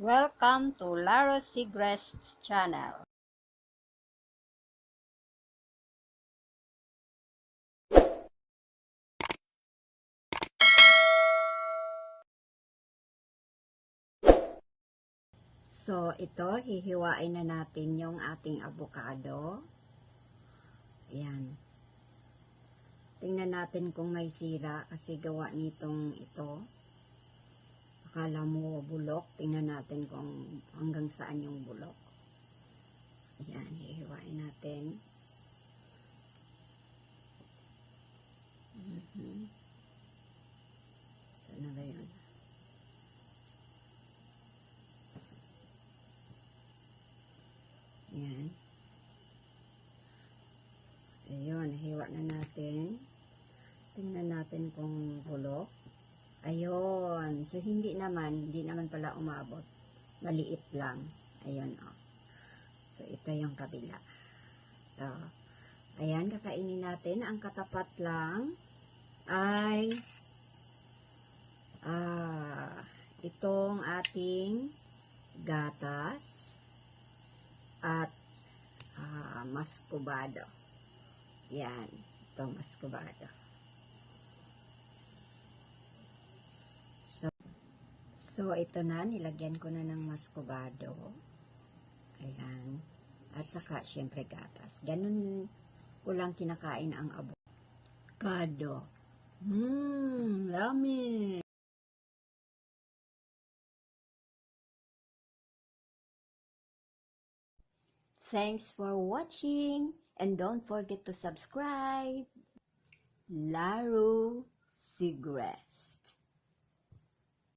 Welcome to Laro Segrest's channel. So, ito, hihiwain na natin yung ating avocado. Ayan. Tingnan natin kung may sira kasi gawa nitong ito. Akala mo bulok. Tingnan natin kung hanggang saan yung bulok. Ayan, hihiwain natin. Mhm. Saan na ba yun? Ayan. Ayun, hiwa na natin. Tingnan natin kung bulok. Ayun. So, hindi naman, hindi naman pala umabot. Maliit lang. Ayun, oh. So, ito yung kabila. So, ayan, kakainin natin. Ang katapat lang ay ah, itong ating gatas at ah, mascobado. Yan, ito mascobado. So, so ito na, nilagyan ko na ng mascobado. Ayan. At saka, syempre, gatas. Ganun ko lang kinakain ang avocado. Mmm, yummy! Thanks for watching and don't forget to subscribe. Laro Sigres.